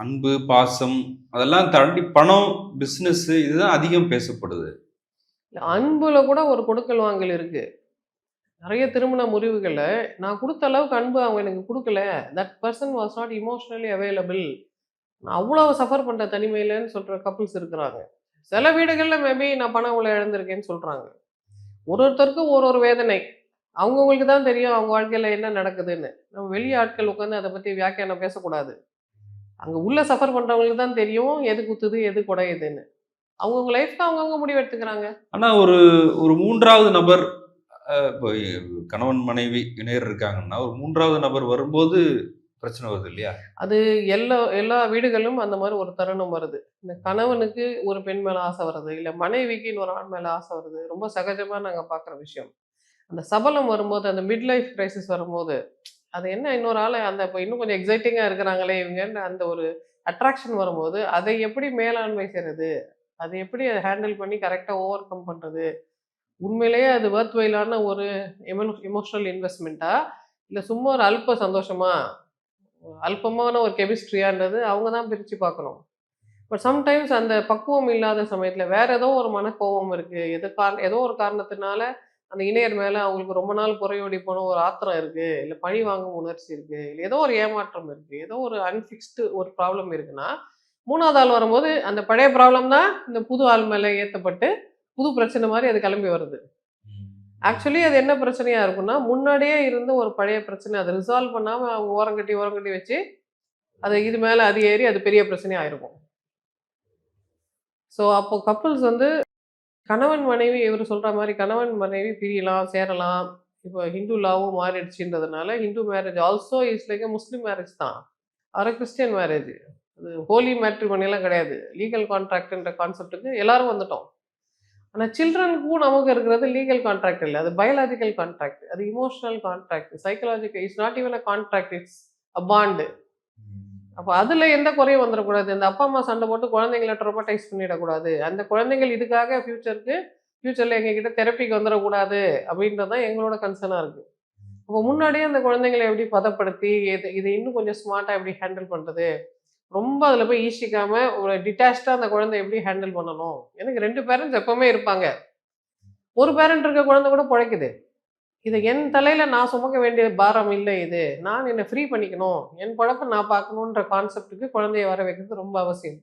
அன்பு பாசம் அதெல்லாம் தாண்டி பணம் பிஸ்னஸ் இதுதான் அதிகம் பேசப்படுது. அன்புல கூட ஒரு கொடுக்கல் வாங்கல் இருக்கு. நிறைய திருமண முறிவுகளை நான் கொடுத்த அளவுக்கு அன்பு அவங்க எனக்கு கொடுக்கல. That person was not emotionally available நான் அவ்வளோ சஃபர் பண்ண தனிமையிலன்னு சொல்ற கப்புள்ஸ் இருக்கிறாங்க. சில வீடுகளில் மேபி நான் பணம் இவ்வளோ இழந்திருக்கேன்னு சொல்றாங்க. ஒரு ஒருத்தருக்கும் ஒரு ஒரு வேதனை. அவங்கவுங்களுக்கு தான் தெரியும் அவங்க வாழ்க்கையில் என்ன நடக்குதுன்னு. நம்ம வெளி ஆட்கள் உட்காந்து அதை பற்றி வியாக்கியானம் பேசக்கூடாது. அங்கே உள்ள சஃபர் பண்ணுறவங்களுக்கு தான் தெரியும் எது குத்துது எது குடையுதுன்னு அவங்கவுங்க லைஃப்ல அவங்கவுங்க முடிவு எடுத்துக்கிறாங்க. ஆனா ஒரு ஒரு மூன்றாவது நபர் இப்போ கணவன் மனைவி இணையர் இருக்காங்கன்னா ஒரு மூன்றாவது நபர் வரும்போது பிரச்சனை வருது இல்லையா? அது எல்லா எல்லா வீடுகளிலும் அந்த மாதிரி ஒரு தருணம் வருது. இந்த கணவனுக்கு ஒரு பெண் மேல ஆசை வருது இல்லை மனைவிக்கு இன்னொரு ஆண் மேல ஆசை வருது. ரொம்ப சகஜமா நாங்க பார்க்குற விஷயம். அந்த சபலம் வரும்போது அந்த மிட் லைஃப் கிரைசிஸ் வரும்போது அது என்ன இன்னொரு ஆள் அந்த இப்போ இன்னும் கொஞ்சம் எக்ஸைட்டிங்காக இருக்கிறாங்களே இவங்கன்ற அந்த ஒரு அட்ராக்ஷன் வரும்போது அதை எப்படி மேலாண்மை செய்யறது அதை எப்படி அதை ஹேண்டில் பண்ணி கரெக்டாக ஓவர் கம் பண்ணுறது உண்மையிலேயே அது ஒர்த் வைலான ஒரு எமோ எமோஷ்னல் இன்வெஸ்ட்மெண்ட்டா இல்லை சும்மா ஒரு அல்ப சந்தோஷமா? அல்பமான ஒரு கெமிஸ்ட்ரியான்றது அவங்க தான் பிரித்து பார்க்கணும். பட் சம்டைம்ஸ் அந்த பக்குவம் இல்லாத சமயத்தில் வேற ஏதோ ஒரு மனக்கோபம் இருக்குது எது கார ஏதோ ஒரு காரணத்தினால அந்த இணையர் மேலே அவங்களுக்கு ரொம்ப நாள் புறையோடி போன ஒரு ஆத்திரம் இருக்குது இல்லை பழி வாங்கும் உணர்ச்சி இருக்குது இல்லை ஏதோ ஒரு ஏமாற்றம் இருக்குது ஏதோ ஒரு அன்ஃபிக்ஸ்டு ஒரு ப்ராப்ளம் இருக்குன்னா மூணாவது ஆள் வரும்போது அந்த பழைய ப்ராப்ளம் தான் இந்த புது ஆள் மேலே ஏற்றப்பட்டு புது பிரச்சனை மாதிரி அது கிளம்பி வருது. ஆக்சுவலி அது என்ன பிரச்சனையா இருக்கும்னா முன்னாடியே இருந்த ஒரு பழைய பிரச்சனை அதை ரிசால்வ் பண்ணாம அவங்க ஓரங்கட்டி ஓரங்கட்டி வச்சு அது இது மேல அது ஏறி அது பெரிய பிரச்சனையா இருக்கும் ஸோ அப்போ கப்புள்ஸ் வந்து கணவன் மனைவி இவர் சொல்கிற மாதிரி கணவன் மனைவி பிரியலாம் சேரலாம். இப்போ ஹிந்து லாவும் மாறிடுச்சுன்றதுனால Hindu marriage also is like Muslim marriage தான். அரை கிறிஸ்டியன் மேரேஜ் அது ஹோலி மேட்ரிமோனியெல்லாம் கிடையாது. லீகல் கான்ட்ராக்ட்ன்ற கான்செப்ட்டுக்கு எல்லாரும் வந்துட்டோம். ஆனால் சில்ட்ரனுக்கும் நமக்கு இருக்கிறது லீகல் கான்ட்ராக்ட் இல்லை. அது பயாலஜிக்கல் கான்ட்ராக்ட் அது emotional contract psychological it's not even a contract it's a bond அப்போ அதில் எந்த குறையும் வந்துடக்கூடாது. இந்த அப்பா அம்மா சண்டை போட்டு குழந்தைங்கள ட்ரோமடைஸ் பண்ணிடக்கூடாது. அந்த குழந்தைகள் இதுக்காக ஃப்யூச்சருக்கு ஃப்யூச்சரில் எங்ககிட்ட தெரப்பிக்கு வந்துடக்கூடாது அப்படின்றது தான் எங்களோட கன்சர்னாக இருக்குது அப்போ முன்னாடியே அந்த குழந்தைங்களை எப்படி பதப்படுத்தி இது இதை இன்னும் கொஞ்சம் ஸ்மார்ட்டாக எப்படி ஹேண்டில் பண்ணுறது ரொம்ப அதில் போய் ஈசிக்காம ஒரு டிட்டாச்சாக அந்த குழந்தை எப்படி ஹேண்டில் பண்ணணும்? எனக்கு ரெண்டு பேரண்ட்ஸ் எப்பவுமே இருப்பாங்க. ஒரு பேரண்ட் இருக்க குழந்தை கூட பிழைக்குது. இதை என் தலையில் நான் சுமக்க வேண்டிய பாரம் இல்லை இது. நான் என்னை ஃப்ரீ பண்ணிக்கணும். என் பழப்பை நான் பார்க்கணுன்ற கான்செப்டுக்கு குழந்தைய வர வைக்கிறது ரொம்ப அவசியம்.